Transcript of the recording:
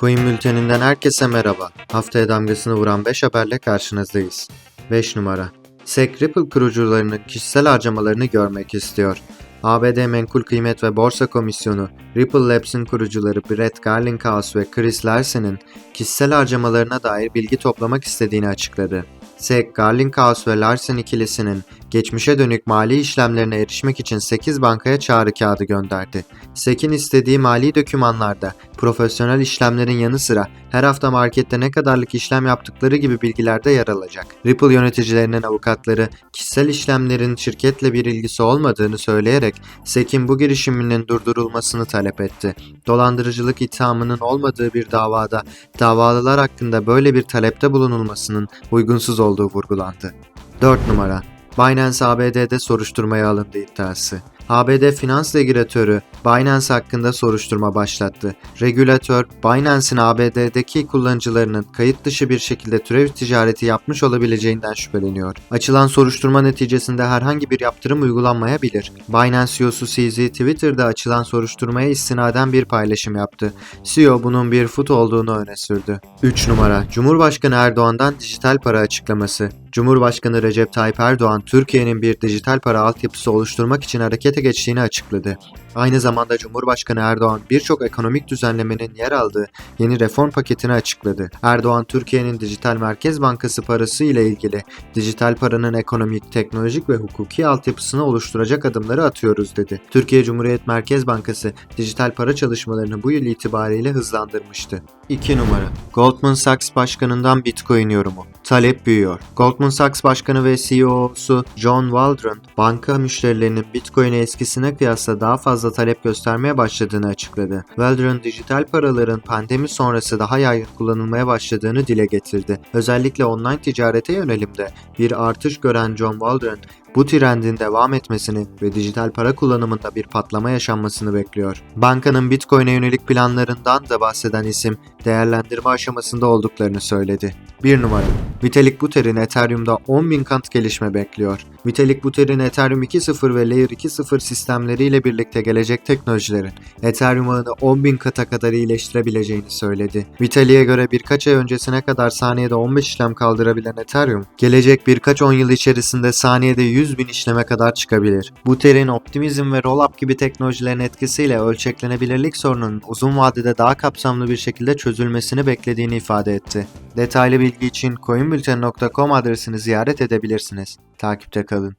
Coin Bülteni'nden herkese merhaba. Haftaya damgasını vuran 5 haberle karşınızdayız. 5 numara. SEC Ripple kurucularının kişisel harcamalarını görmek istiyor. ABD Menkul Kıymet ve Borsa Komisyonu, Ripple Labs'in kurucuları Brett Garlinghouse ve Chris Larsen'in kişisel harcamalarına dair bilgi toplamak istediğini açıkladı. SEC, Garlinghouse ve Larsen ikilisinin geçmişe dönük mali işlemlerine erişmek için 8 bankaya çağrı kağıdı gönderdi. SEC'in istediği mali dokümanlarda profesyonel işlemlerin yanı sıra her hafta markette ne kadarlık işlem yaptıkları gibi bilgiler de yer alacak. Ripple yöneticilerinin avukatları kişisel işlemlerin şirketle bir ilgisi olmadığını söyleyerek SEC'in bu girişiminin durdurulmasını talep etti. Dolandırıcılık ithamının olmadığı bir davada davalılar hakkında böyle bir talepte bulunulmasının uygunsuz olduğu vurgulandı. 4 numara Binance ABD'de soruşturmaya alındı iddiası. ABD finans regülatörü Binance hakkında soruşturma başlattı. Regülatör, Binance'in ABD'deki kullanıcılarının kayıt dışı bir şekilde türev ticareti yapmış olabileceğinden şüpheleniyor. Açılan soruşturma neticesinde herhangi bir yaptırım uygulanmayabilir. Binance CEO'su CZ Twitter'da açılan soruşturmaya istinaden bir paylaşım yaptı. CEO bunun bir fut olduğunu öne sürdü. 3 numara Cumhurbaşkanı Erdoğan'dan dijital para açıklaması. Cumhurbaşkanı Recep Tayyip Erdoğan, Türkiye'nin bir dijital para altyapısı oluşturmak için harekete geçtiğini açıkladı. Aynı zamanda Cumhurbaşkanı Erdoğan birçok ekonomik düzenlemenin yer aldığı yeni reform paketini açıkladı. Erdoğan, Türkiye'nin Dijital Merkez Bankası parası ile ilgili dijital paranın ekonomik, teknolojik ve hukuki altyapısını oluşturacak adımları atıyoruz dedi. Türkiye Cumhuriyet Merkez Bankası dijital para çalışmalarını bu yıl itibariyle hızlandırmıştı. 2 numara Goldman Sachs Başkanı'ndan Bitcoin yorumu. Talep büyüyor. Goldman Sachs Başkanı ve CEO'su John Waldron, banka müşterilerinin Bitcoin'e eskisine kıyasla daha fazla talep göstermeye başladığını açıkladı. Waldron, dijital paraların pandemi sonrası daha yaygın kullanılmaya başladığını dile getirdi. Özellikle online ticarete yönelimde bir artış gören John Waldron, bu trendin devam etmesini ve dijital para kullanımında bir patlama yaşanmasını bekliyor. Bankanın Bitcoin'e yönelik planlarından da bahseden isim değerlendirme aşamasında olduklarını söyledi. 1 numara Vitalik Buterin Ethereum'da 10.000 kat gelişme bekliyor. Vitalik Buterin Ethereum 2.0 ve Layer 2.0 sistemleriyle birlikte gelecek teknolojilerin Ethereum ağını 10.000 kata kadar iyileştirebileceğini söyledi. Vitalik'e göre birkaç ay öncesine kadar saniyede 15 işlem kaldırabilen Ethereum, gelecek birkaç on yıl içerisinde saniyede 100 bin işleme kadar çıkabilir. Buterin optimizm ve rollup gibi teknolojilerin etkisiyle ölçeklenebilirlik sorununun uzun vadede daha kapsamlı bir şekilde çözülmesini beklediğini ifade etti. Detaylı bilgi için coinbülten.com adresini ziyaret edebilirsiniz. Takipte kalın.